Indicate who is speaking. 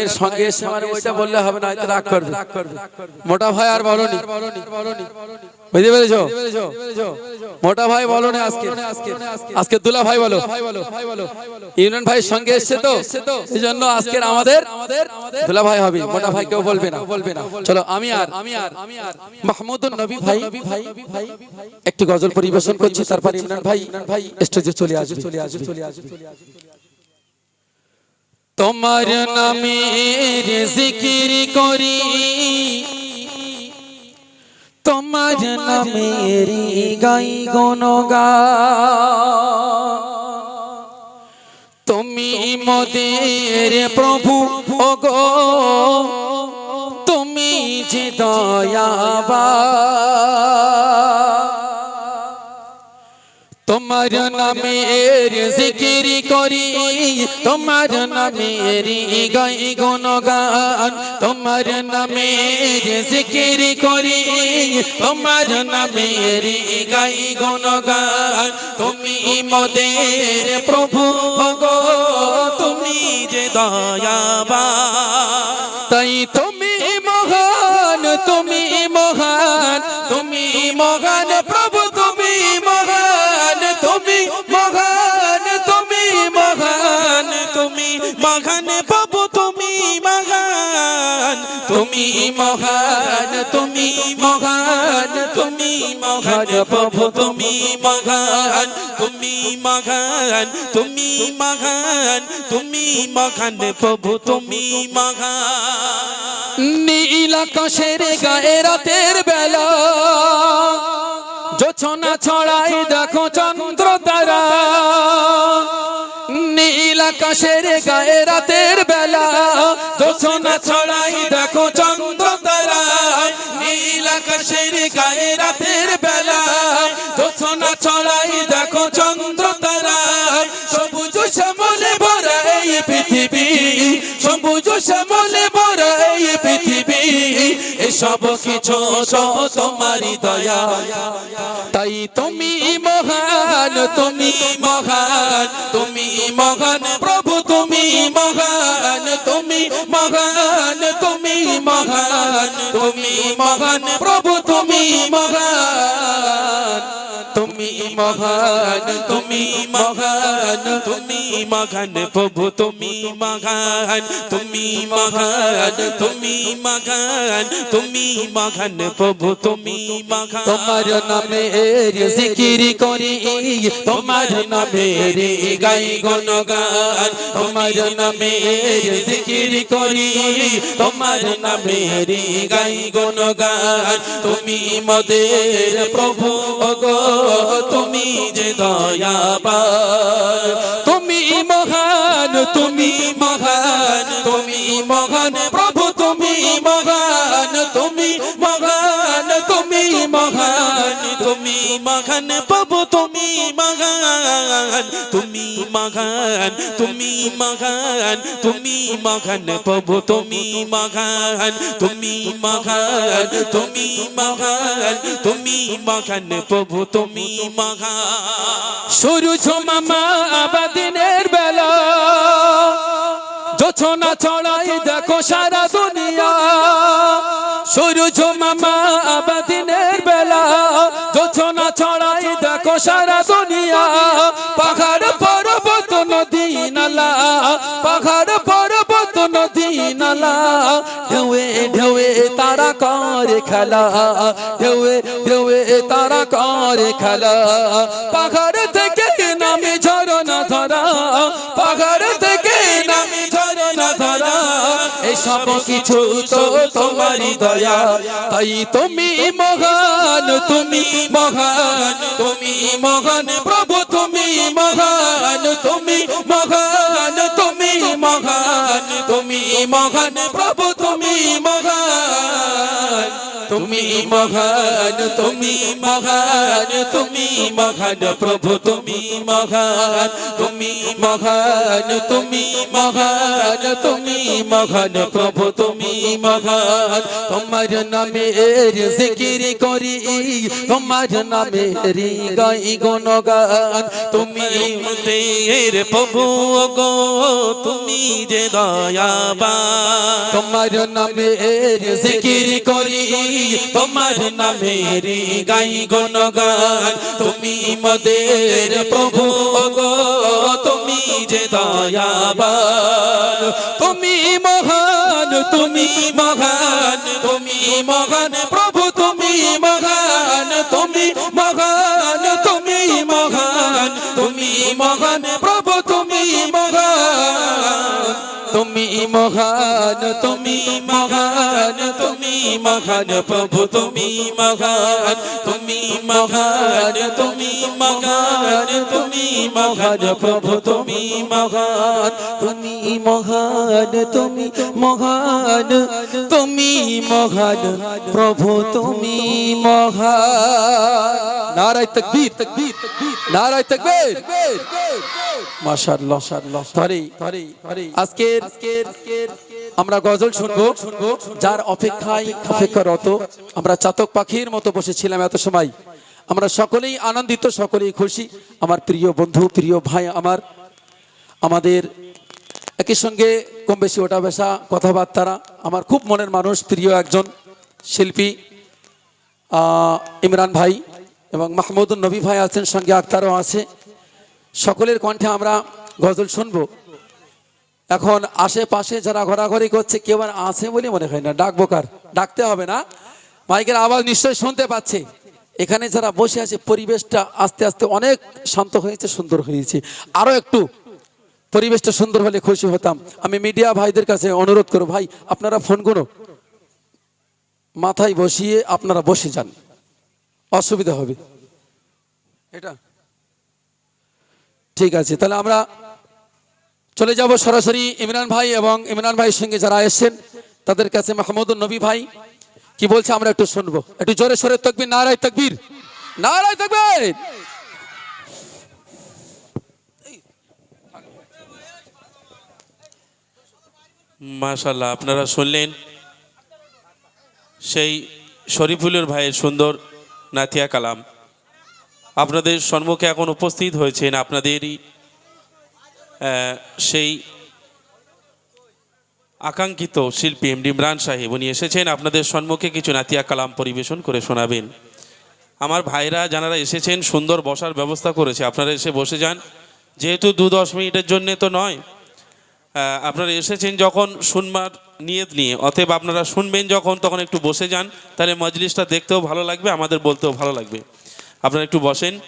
Speaker 1: এর সঙ্গে এসে আমার ওইটা বললে হবে না রাগ করবে। মোটা ভাই আর বলনি। বুঝতে পেরেছ? মোটা ভাই বলো না আজকে। আজকে দুলা ভাই বলো। ইউনিয়ন ভাই সঙ্গে এসছে তো? এই জন্য আজকের আমাদের দুলা ভাই হবে। মোটা ভাই কেউ বলবে না। বলবে না। চলো আমি আর আমি আর আমি আর মাহমুদুন নবী ভাই একটি গজল পরিবেশন করছি তারপর ইমরান ভাই ভাই স্টেজে চলে আসবে চলে আসবে চলে আসবে। তোমার নামের জিকির করি। তোমার নামের গাই গনগা তুমি মোদের প্রভু, ওগো। তুমি যে দয়াবা তোমার নামের জিকির করি। তোমার নামের গাই গুণগান। তোমার নামের জিকির করি। তোমার নামের গাই গুণগান। তুমি মোদের প্রভু গো তুমি যে দয়াবা তাই তুমি মহান প্রভু তুমি মহান তুমি মহান তুমি মহান তুমি মহান প্রভু তুমি মহান তুমি মহান তুমি মহান তুমি মহান প্রভু তুমি মহান। নীল আকাশের গায়ে রাতের বেলা, জোছনা ছড়াই দেখো চন্দ্র তারা আকাশের গায়ে রাতের বেলা। জোছনা ছড়াই দেখো চন্দ্র তারা, নীল আকাশের গায়ে রাতের বেলা। জোছনা ছড়াই দেখো চন্দ্র তারা, সবুজ শ্যামলে ভরা এই পৃথিবী, সবুজ শ্যামলে ভরা এই পৃথিবী। এসব কিছু তোমারই দয়া। তাই তুমি মহান, তুমি মহান তুমি মহান প্রভু তুমি মহান। মহান, তুমি মহান তুমি মহান প্রভু, তুমি মহান তুমি মহান তুমি মহান তুমি মহান প্রভু, তুমি মহান। তোমার নামে জিকির করি, তোমার নামে গাই গণগান। তোমার নামে জিকির করি, তোমার নামে গাই গণগান। তুমি মদের প্রভু গো তুমি যে দয়াবার তুমি মহান তুমি মহান তুমি মহান, প্রভু, তুমি মহান তুমি মহান তুমি মহান তুমি মহান, প্রভু, তুমি মহান তুমি মহান তুমি মহান তুমি মহান, প্রভু, তুমি মহান তুমি মহান তুমি মহান তুমি মহান, প্রভু, তুমি মহান। সরু ঝমামা আবাদিনের বেলা। জোছনা ছড়াই দেখো সারা দুনিয়া। সূর্য মামা, আবাদিনের সারা দুনিয়া, পাহাড় পর্বত নদী নালা, পাহাড় পর্বত নদী নালা, ঢেউয়ে ঢেউয়ে তারা করে খেলা, ঢেউয়ে ঢেউয়ে তারা করে খেলা, পাহাড় থেকে এসব কিছু তো তোমারই দয়া। তাই তুমি মহান তুমি মহান তুমি মহান প্রভু, তুমি মহান তুমি মহান তুমি মহান তুমি মহান প্রভু, তুমি মহান। তুমি মহান তুমি মহান তুমি মহান প্রভু, তুমি মহান তুমি মহান তুমি মহান তুমি মহান প্রভু, তুমি মহান।
Speaker 2: তোমার নামের জিকির করি, তোমার নামের গাই গুণগান।
Speaker 1: তুমি মুদের প্রভু গো, তুমি যে দয়াবান।
Speaker 2: তোমার নামের জিকির করি
Speaker 1: তোমার নামের গাই গুণগান। তুমি মদের প্রভু তুমি যে দয়াবান।
Speaker 2: তুমি মহান
Speaker 1: তুমি মহান তুমি মহান প্রভু, তুমি মহান তুমি মহান তুমি মহান তুমি মহান প্রভু, তুমি মহান
Speaker 2: তুমি মহান
Speaker 1: তুমি মহান প্রভু তুমি মহান তুমি মহান তুমি মহান তুমি মহান প্রভু তুমি মহান
Speaker 2: তুমি মহান তুমি মহান তুমি মহান প্রভু তুমি মহান। নারায় তকবীর তকবীর নারায় তকবীর। মাশাআল্লাহ। ধরে ধরে। আজকের আমরা গজল শুনব, যার অপেক্ষায় অপেক্ষারত আমরা চাতক পাখির মতো বসেছিলাম এত সময়। আমরা সকলেই আনন্দিত, সকলেই খুশি। আমার প্রিয় বন্ধু, প্রিয় ভাই আমার, আমাদের একই সঙ্গে কম বেশি ওটা বেশা কথাবার্তারা। আমার খুব মনের মানুষ, প্রিয় একজন শিল্পী ইমরান ভাই এবং মাহমুদুল নবী ভাই আছেন, সঙ্গে আক্তারও আছে। সকলের কণ্ঠে আমরা গজল শুনব। এখন আশেপাশে যারা ঘোরাঘুরি করছে, কেউ আর আছে বলে মনে হয় না। ডাকবো কার? ডাকতে হবে না। মাইকের আওয়াজ নিশ্চয়ই শুনতে পাচ্ছে। এখানে যারা বসে আছে, পরিবেশটা আস্তে আস্তে অনেক শান্ত হয়েছে, সুন্দর হয়েছে। আরও একটু পরিবেশটা সুন্দর হলে খুশি হতাম। আমি মিডিয়া ভাইদের কাছে অনুরোধ করো ভাই, আপনারা ফোনগুলো মাথায় বসিয়ে আপনারা বসে যান। অসুবিধা হবে। এটা ঠিক আছে। তাহলে আমরা চলে যাব সরাসরি ইমরান ভাই এবং ইমরান ভাইয়ের সঙ্গে যারা এসেছেন, তাদের কাছে মাহমুদুল নবী ভাই। কি বলছে আমরা একটু শুনব। একটু জোরে সরে তকবির, নারায় তকবীর নারায় তকবীর।
Speaker 1: মাশাল্লাহ আপনারা শুনলেন সেই শরীফুলের ভাইয়ের সুন্দর নাতিয়া কালাম। আপনাদের সম্মুখে এখন উপস্থিত হয়েছেন আপনাদেরই সেই আকাঙ্ক্ষিত শিল্পী এম ইমরান সাহেব, উনি এসেছেন। আপনাদের সম্মুখে কিছু নাতিয়া কালাম পরিবেশন করে শোনাবেন। আমার ভাইরা যারা এসেছেন, সুন্দর বসার ব্যবস্থা করেছে। আপনারা এসে বসে যান। যেহেতু দু দশ মিনিটের জন্যে তো নয়। আপনারা এসেছেন যখন শুনবার নিয়ত নিয়ে। অতএব আপনারা শুনবেন যখন, তখন একটু বসে যান। তাহলে মজলিসটা দেখতেও ভালো লাগবে, আমাদের বলতেও ভালো লাগবে। আপনারা একটু বসেন।